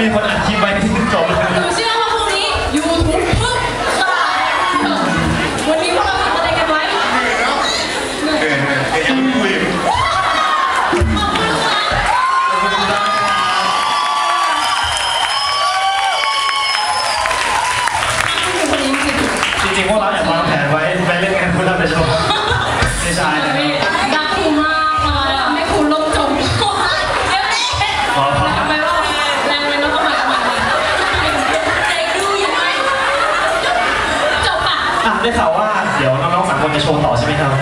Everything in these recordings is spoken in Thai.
มีคนอัดคลิปไว้ที่จบ ได้ข่าวว่าเดี๋ยวน้องๆสามคนจะโชว์ต่อใช่ไหมครับ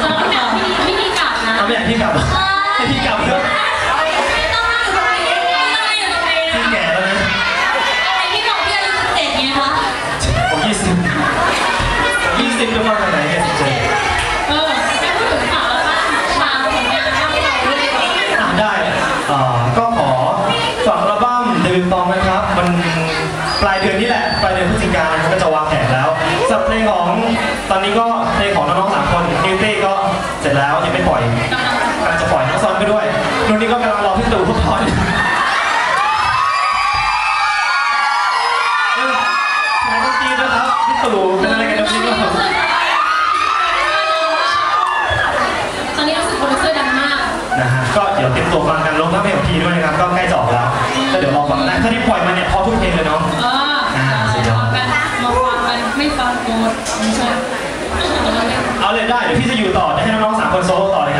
แล้วก็แบบพี่พี่นี่กลับนะเอาไม่อยากพี่กลับให้พี่กลับเถอะไม่ต้องนั่งอยู่ตรงนี้นั่งอยู่ตรงนี้พี่แก่แล้วนะไอ้ที่บอกพี่อายุสิบเจ็ดไงคะผมยี่สิบยี่สิบก็มาจากไหนเนี่ยสิบเจ็ดเออแม่พูดถึงข่าวแล้วป่ะข่าวผลงานภาพยนตร์ด้วยดีกว่าอะได้เอ่อก็ขอฝากอัลบั้มเดบิวต์ตองนะครับ มันปลายเดือนนี้แหละ ปลายเดือนพฤศจิกายนก็จะวางแผนแล้ว สำหรับเพลงของตอนนี้ก็เพลงของน้องๆสามคนนิวเต้ก็เสร็จแล้วยังไม่ปล่อยกำลังจะปล่อยน้องซอนไปด้วยนุ่นนี่ก็กำลังรอพี่ตู่พุทธรเออไหนต้องตีด้วยครับพี่ตู่เป็นอะไรกันตรงนี้ก็ตอนนี้รู้สึกโปรดิวเซอร์ดังมากนะฮะก็เดี๋ยวเตรียมตัวฟังกันลงทั้งเพลงของพีด้วยนะครับก็ใกล้จะออกแล้วก็เดี๋ยวรอฟังได้ถ้าที่ปล่อยมาเนี่ยพอทุกเพลงเลยเนาะ เอาเลยได้เดี๋ยวพี่จะอยู่ต่อจะให้น้องๆสามคนโซโล่ต่อเลยครับ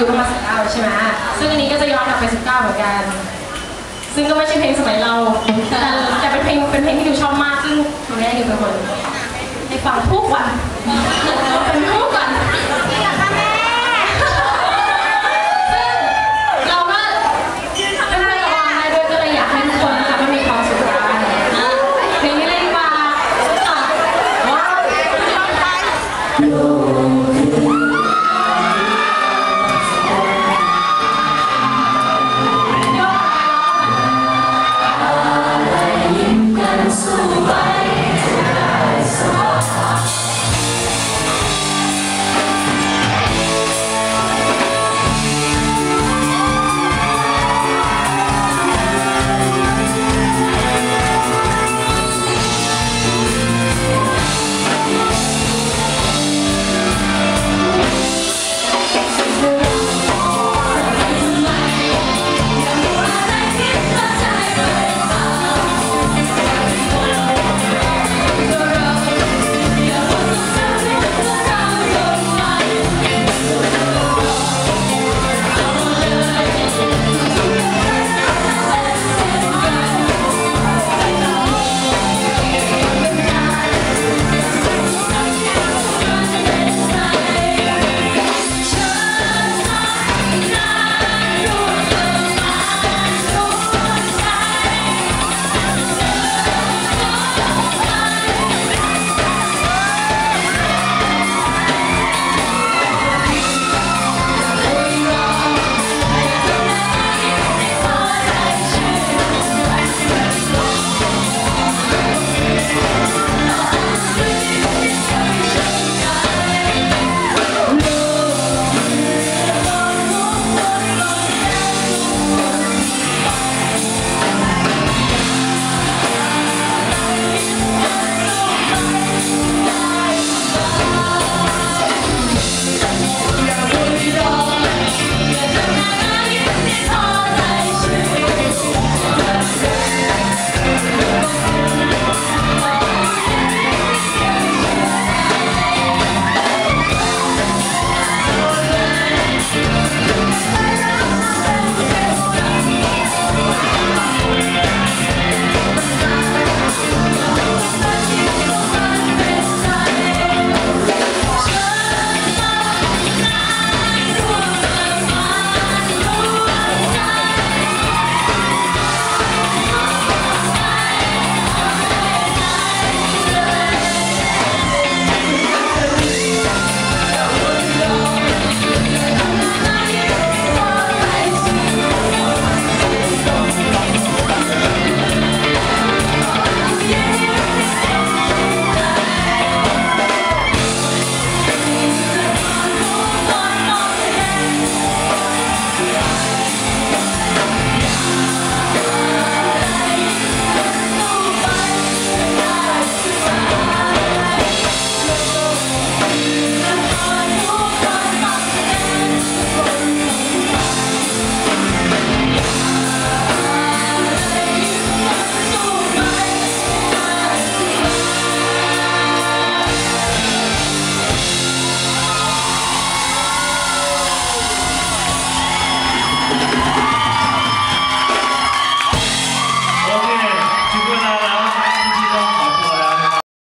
ากให้ลดอายุลงมาณ19ใช่ไหมซึ่งอันนี้ก็จะย้อนกลับไป 19 เหมือนกัน ซึ่งก็ไม่ใช่เพลงสมัยเรา แต่แต่เป็นเพลงเป็นเพลงที่ดิวชอบมากซึ่งหนูแม่ดิวเป็นคนให้ฟังทุกวัน